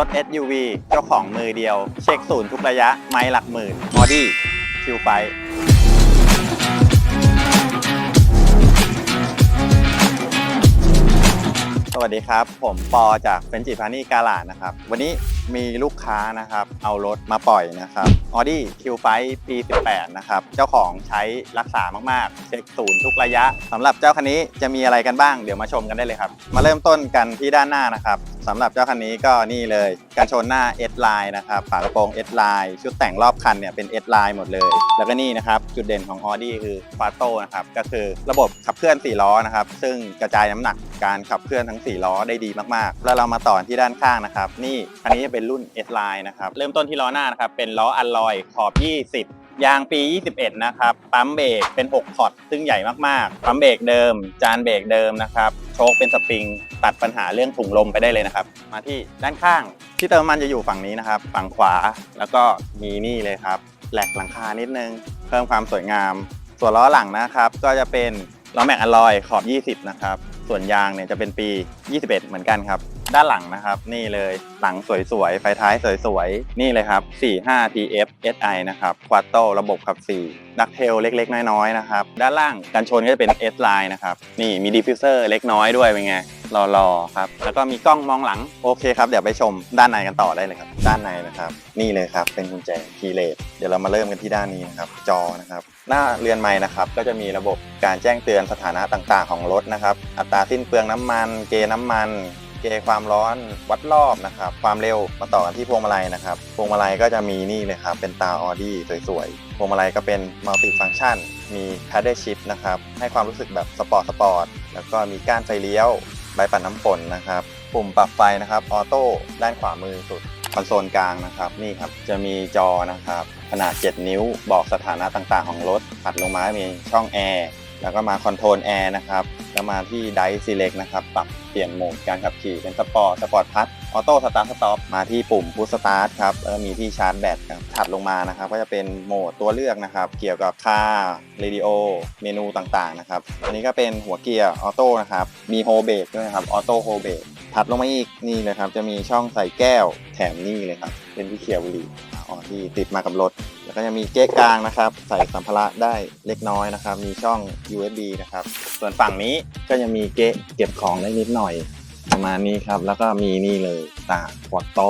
รถ SUV เจ้าของมือเดียว เช็คศูนย์ทุกระยะ ไม่หลักหมื่นออดี้คิวไฟสวัสดีครับ ผมปอจากเฟนจิพานี่กาลานะครับ วันนี้มีลูกค้านะครับ เอารถมาปล่อยนะครับ Audi Q5 ปี 18 นะครับ เจ้าของใช้รักษามาก ๆ เช็คศูนย์ทุกระยะสำหรับเจ้าคันนี้จะมีอะไรกันบ้าง เดี๋ยวมาชมกันได้เลยครับ มาเริ่มต้นกันที่ด้านหน้านะครับสำหรับเจ้าคันนี้ก็นี่เลยการชนหน้า S line นะครับฝากระโปรง S line ชุดแต่งรอบคันเนี่ยเป็น S line หมดเลย แล้วก็นี่นะครับจุดเด่นของ Audi คือฟาโต้นะครับก็คือระบบขับเคลื่อน 4 ล้อนะครับซึ่งกระจายน้ำหนักการขับเคลื่อนทั้ง 4 ล้อได้ดีมากๆ แล้วเรามาต่อที่ด้านข้างนะครับนี่คันนี้จะเป็นรุ่น S line นะครับเริ่มต้นที่ล้อหน้านะครับเป็นล้ออัลลอยขอบ 20 ยางปี 21 นะครับ ปั๊มเบรกเป็น 6 พอร์ตซึ่งใหญ่มากๆ ปั๊มเบรกเดิม จานเบรกเดิมนะครับ โชคเป็นสปริง ตัดปัญหาเรื่องถุงลมไปได้เลยนะครับ มาที่ด้านข้าง ที่เติมมันจะอยู่ฝั่งนี้นะครับ ฝั่งขวา แล้วก็มีนี่เลยครับ แหลกหลังคานิดนึง เพิ่มความสวยงาม ส่วนล้อหลังนะครับ ก็จะเป็นล้อแม็กอลลอยขอบ 20 นะครับ ส่วนยางเนี่ยจะเป็นปี 21 เหมือนกันครับ ด้านหลังนะครับ นี่เลยหลังสวยๆ ไฟท้ายสวยๆ นี่เลยครับ 45 TF SI นะครับควาโตระบบขับ4ดักเทลเล็กๆ น้อยๆนะครับ ด้านล่างกันชนก็จะเป็น S line นะครับ นี่มีดิฟฟิวเซอร์เล็กน้อยด้วยเป็นไงรอๆครับ แล้วก็มีกล้องมองหลัง โอเคครับ เดี๋ยวไปชมด้านในกันต่อได้เลยครับ ด้านในนะครับ นี่เลยครับ เป็นกุญแจคีย์เลสเดี๋ยวเรามาเริ่มกันที่ด้านนี้นะครับ จอนะครับ หน้าเรือนไม้นะครับ ก็จะมีระบบการแจ้งเตือนสถานะต่างๆ ของรถนะครับ อัตราสิ้นเปลืองน้ำมัน เกน้ำมัน เกณฑ์ความร้อนวัดรอบนะครับ ความเร็วมาต่อกันที่พวงมาลัยนะครับ พวงมาลัยก็จะมีนี่เลยครับ เป็นตาออดี้สวยๆ พวงมาลัยก็เป็นมัลติฟัง c t ชัน มี paddle shift นะครับ ให้ความรู้สึกแบบสปอร์ตสปอร์ต แล้วก็มีก้านไฟเลี้ยว ใบปัดน้ำฝนนะครับ ปุ่มปรับไฟนะครับ ออโต้ด้านขวามือสุด คอนโซลกลางนะครับ นี่ครับ จะมีจอนะครับ ขนาด 7 นิ้ว บอกสถานะต่างๆ ของรถ ถัดลงมา มีช่องแอร์ แล้วก็มาคอนโทรลแอร์นะครับ แล้วมาที่ได e ์ซีเล็กนะครับ ปรับเปลี่ยนโหมดการขับขี่เป็นสปอร์ต สปอร์ตพัทออโต้สตาร์ทสต็อป มาที่ปุ่มพุชสตาร์ทครับ แล้วมีที่ชาร์จแบตครับถัดลงมานะครับ ก็จะเป็นโหมดตัวเลือกนะครับ เกี่ยวกับค่าเรดิโอ เมนูต่างๆนะครับ อันนี้ก็เป็นหัวเกียร์ออโต้นะครับ มีโฮเบรกด้วยนะครับ ออโต้โฮเบรกถัดลงมาอีกนี่เลยครับ จะมีช่องใส่แก้วแถมนี่เลยครับ เป็นที่เขียวบุหรี่อ๋อที่ติดมากับรถ แล้วก็จะมีเก๊ะกลางนะครับ ใส่สัมภาระได้เล็กน้อยนะครับ มีช่อง USB นะครับ ส่วนฝั่งนี้ก็จะมีเก๊ะเก็บของได้นิดหน่อยประมาณนี้ครับ แล้วก็มีนี่เลยตาควอตโต้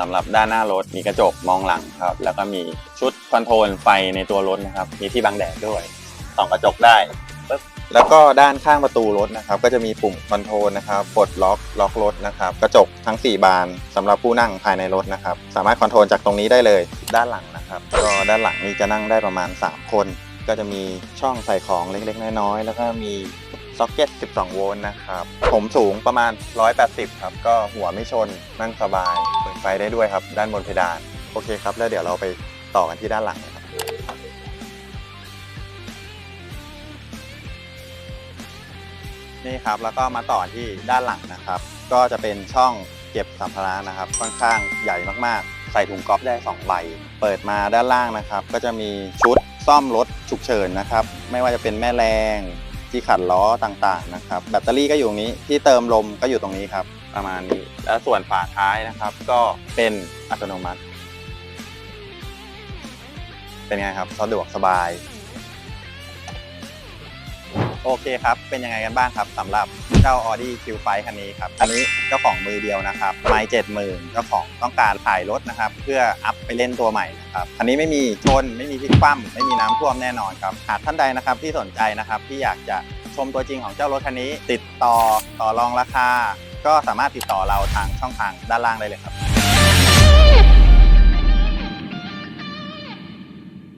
สำหรับด้านหน้ารถมีกระจกมองหลังครับ แล้วก็มีชุดคอนโทรลไฟในตัวรถนะครับ มีที่บังแดดด้วยส่องกระจกได้ปึ๊บแล้วก็ด้านข้างประตูรถนะครับ ก็จะมีปุ่มคอนโทรลนะครับปลดล็อกล็อกรถนะครับ กระจกทั้ง 4 บานสำหรับผู้นั่งภายในรถนะครับ สามารถคอนโทรลจากตรงนี้ได้เลย ด้านหลัง นะครับก็ด้านหลังนี้จะนั่งได้ประมาณ 3 คน ก็จะมีช่องใส่ของเล็กๆ น้อยๆ แล้วก็มีซ็อกเก็ต 12 โวลต์นะครับ ผมสูงประมาณ 180 ครับ ก็หัวไม่ชน นั่งสบาย เปิดไฟได้ด้วยครับ ด้านบนเพดาน โอเคครับ แล้วเดี๋ยวเราไปต่อกันที่ด้านหลังนะครับ นี่ครับ แล้วก็มาต่อที่ด้านหลังนะครับ ก็จะเป็นช่องเก็บสัมภาระนะครับ ค่อนข้างใหญ่มากๆ ใส่ถุงก๊อฟได้ 2 ใบ เปิดมาด้านล่างนะครับ ก็จะมีชุดซ่อมรถฉุกเฉินนะครับ ไม่ว่าจะเป็นแม่แรงที่ขัดล้อต่างๆนะครับ แบตเตอรี่ก็อยู่นี้ที่เติมลมก็อยู่ตรงนี้ครับ ประมาณนี้ แล้วส่วนฝาท้ายนะครับ ก็เป็นอัตโนมัติ เป็นไงครับสะดวกสบาย โอเคครับ เป็นยังไงกันบ้างครับสำหรับเจ้า Audi Q5 คันนี้ครับ อันนี้เจ้าของมือเดียวนะครับไม่เจ็ดหมื่นเจ้าของต้องการถ่ายรถนะครับ เพื่ออัพไปเล่นตัวใหม่นะครับ อันนี้ไม่มีชน ไม่มีพลิกคว่ำไม่มีน้ำท่วมแน่นอนครับ หากท่านใดนะครับที่สนใจนะครับที่อยากจะชมตัวจริงของเจ้ารถคันนี้ ติดต่อต่อรองราคา ก็สามารถติดต่อเราทางช่องทางด้านล่างได้เลยครับ